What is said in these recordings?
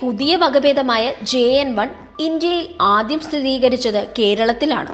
പുതിയ വകഭേദമായ J N one ഇന്ത്യയിൽ ആദ്യം സ്ഥിരീകരിച്ചത് കേരളത്തിലാണ്.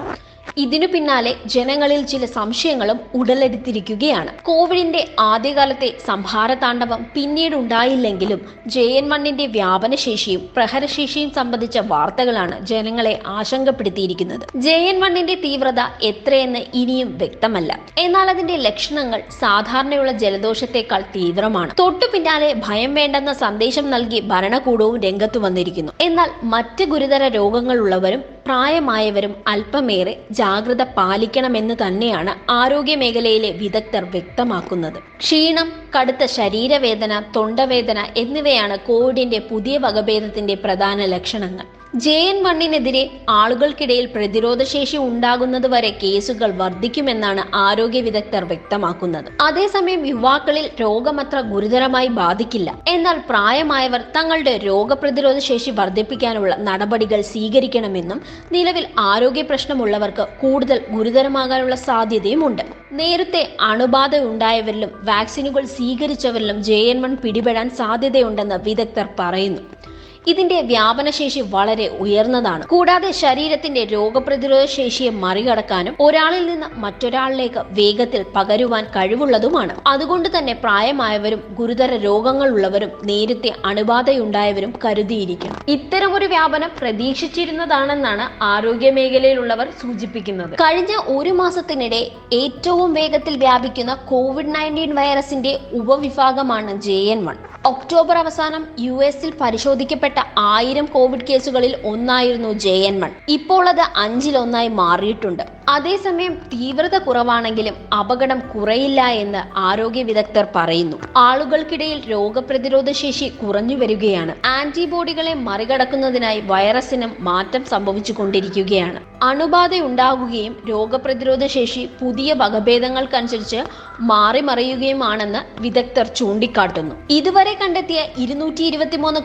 ഇതിനു പിന്നാലെ ജനങ്ങളിൽ ചില സംശയങ്ങളും ഉടലെടുത്തിരിക്കുകയാണ്. കോവിഡിന്റെ ആദ്യകാലത്തെ സംഹാര താണ്ഡവം പിന്നീട് ഉണ്ടായില്ലെങ്കിലും ജെ എൻ വണ്ണിന്റെ വ്യാപനശേഷിയും പ്രഹരശേഷിയും സംബന്ധിച്ച വാർത്തകളാണ് ജനങ്ങളെ ആശങ്കപ്പെടുത്തിയിരിക്കുന്നത്. ജെ എൻ വണ്ണിന്റെ തീവ്രത എത്രയെന്ന് ഇനിയും വ്യക്തമല്ല. എന്നാൽ അതിന്റെ ലക്ഷണങ്ങൾ സാധാരണയുള്ള ജലദോഷത്തെക്കാൾ തീവ്രമാണ്. തൊട്ടു പിന്നാലെ ഭയം വേണ്ടെന്ന സന്ദേശം നൽകി ഭരണകൂടവും രംഗത്തു വന്നിരിക്കുന്നു. എന്നാൽ മറ്റ് ഗുരുതര രോഗങ്ങളുള്ളവരും പ്രായമായവരും അല്പമേറെ ജാഗ്രത പാലിക്കണമെന്ന് തന്നെയാണ് ആരോഗ്യ മേഖലയിലെ വിദഗ്ധർ വ്യക്തമാക്കുന്നത്. ക്ഷീണം കടുത്ത ശരീരവേദന തൊണ്ടവേദന എന്നിവയാണ് കോവിഡിന്റെ പുതിയ വകഭേദത്തിന്റെ പ്രധാന ലക്ഷണങ്ങൾ. ജെ എൻ വണ്ണിനെതിരെ ആളുകൾക്കിടയിൽ പ്രതിരോധശേഷി ഉണ്ടാകുന്നതുവരെ കേസുകൾ വർദ്ധിക്കുമെന്നാണ് ആരോഗ്യ വിദഗ്ധർ വ്യക്തമാക്കുന്നത്. അതേസമയം യുവാക്കളിൽ രോഗമത്ര ഗുരുതരമായി ബാധിക്കില്ല. എന്നാൽ പ്രായമായവർ തങ്ങളുടെ രോഗപ്രതിരോധ ശേഷി വർദ്ധിപ്പിക്കാനുള്ള നടപടികൾ സ്വീകരിക്കണമെന്നും നിലവിൽ ആരോഗ്യ പ്രശ്നമുള്ളവർക്ക് കൂടുതൽ ഗുരുതരമാകാനുള്ള സാധ്യതയുമുണ്ട്. നേരത്തെ അണുബാധ ഉണ്ടായവരിലും വാക്സിനുകൾ സ്വീകരിച്ചവരിലും ജെ എൻ വൺ പിടിപെടാൻ സാധ്യതയുണ്ടെന്ന് വിദഗ്ധർ പറയുന്നു. ഇതിന്റെ വ്യാപനശേഷി വളരെ ഉയർന്നതാണ്. കൂടാതെ ശരീരത്തിന്റെ രോഗപ്രതിരോധ ശേഷിയെ മറികടക്കാനും ഒരാളിൽ നിന്ന് മറ്റൊരാളിലേക്ക് വേഗത്തിൽ പകരുവാൻ കഴിവുള്ളതുമാണ്. അതുകൊണ്ട് തന്നെ പ്രായമായവരും ഗുരുതര രോഗങ്ങളുള്ളവരും നേരത്തെ അണുബാധയുണ്ടായവരും കരുതിയിരിക്കണം. ഇത്തരമൊരു വ്യാപനം പ്രതീക്ഷിച്ചിരുന്നതാണെന്നാണ് ആരോഗ്യ മേഖലയിലുള്ളവർ സൂചിപ്പിക്കുന്നത്. കഴിഞ്ഞ ഒരു മാസത്തിനിടെ ഏറ്റവും വേഗത്തിൽ വ്യാപിക്കുന്ന കോവിഡ് നയന്റീൻ വൈറസിന്റെ ഉപവിഭാഗമാണ് ജെ എൻ വൺ. ഒക്ടോബർ അവസാനം യു എസിൽ പരിശോധിക്കപ്പെട്ട ആയിരം കോവിഡ് കേസുകളിൽ ഒന്നായിരുന്നു ജെ എൻ വൺ. ഇപ്പോൾ അത് അഞ്ചിലൊന്നായി മാറിയിട്ടുണ്ട്. അതേസമയം തീവ്രത കുറവാണെങ്കിലും അപകടം കുറയില്ല എന്ന് ആരോഗ്യ വിദഗ്ധർ പറയുന്നു. ആളുകൾക്കിടയിൽ രോഗപ്രതിരോധ ശേഷി കുറഞ്ഞു വരികയാണ്. ആന്റിബോഡികളെ മറികടക്കുന്നതിനായി വൈറസിനും മാറ്റം സംഭവിച്ചുകൊണ്ടിരിക്കുകയാണ്. അണുബാധ ഉണ്ടാകുകയും രോഗപ്രതിരോധ ശേഷി പുതിയ വകഭേദങ്ങൾക്കനുസരിച്ച് മാറി മറിയുകയുമാണെന്ന് വിദഗ്ധർ ചൂണ്ടിക്കാട്ടുന്നു. ഇതുവരെ കണ്ടെത്തിയ ഇരുന്നൂറ്റി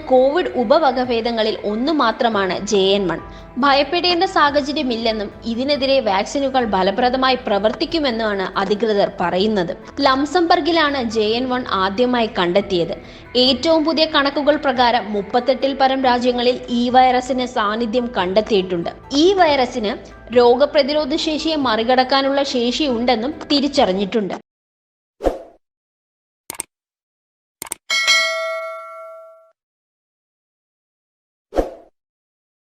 കോവിഡ് ഉപവകഭേദങ്ങളിൽ ഒന്ന് മാത്രമാണ് ജെ എൻ വൺ. ഭയപ്പെടേണ്ട സാഹചര്യമില്ലെന്നും ഇതിനെതിരെ വാക്സിനുകൾ ഫലപ്രദമായി പ്രവർത്തിക്കുമെന്നുമാണ് അധികൃതർ പറയുന്നത്. ലംസംബർഗിലാണ് ജെ എൻ വൺ ആദ്യമായി കണ്ടെത്തിയത്. ഏറ്റവും പുതിയ കണക്കുകൾ പ്രകാരം മുപ്പത്തെട്ടിൽ പരം രാജ്യങ്ങളിൽ ഈ വൈറസിന് സാന്നിധ്യം കണ്ടെത്തിയിട്ടുണ്ട്. ഈ വൈറസിന് രോഗപ്രതിരോധ ശേഷിയെ മറികടക്കാനുള്ള ശേഷിയുണ്ടെന്നും തിരിച്ചറിഞ്ഞിട്ടുണ്ട്.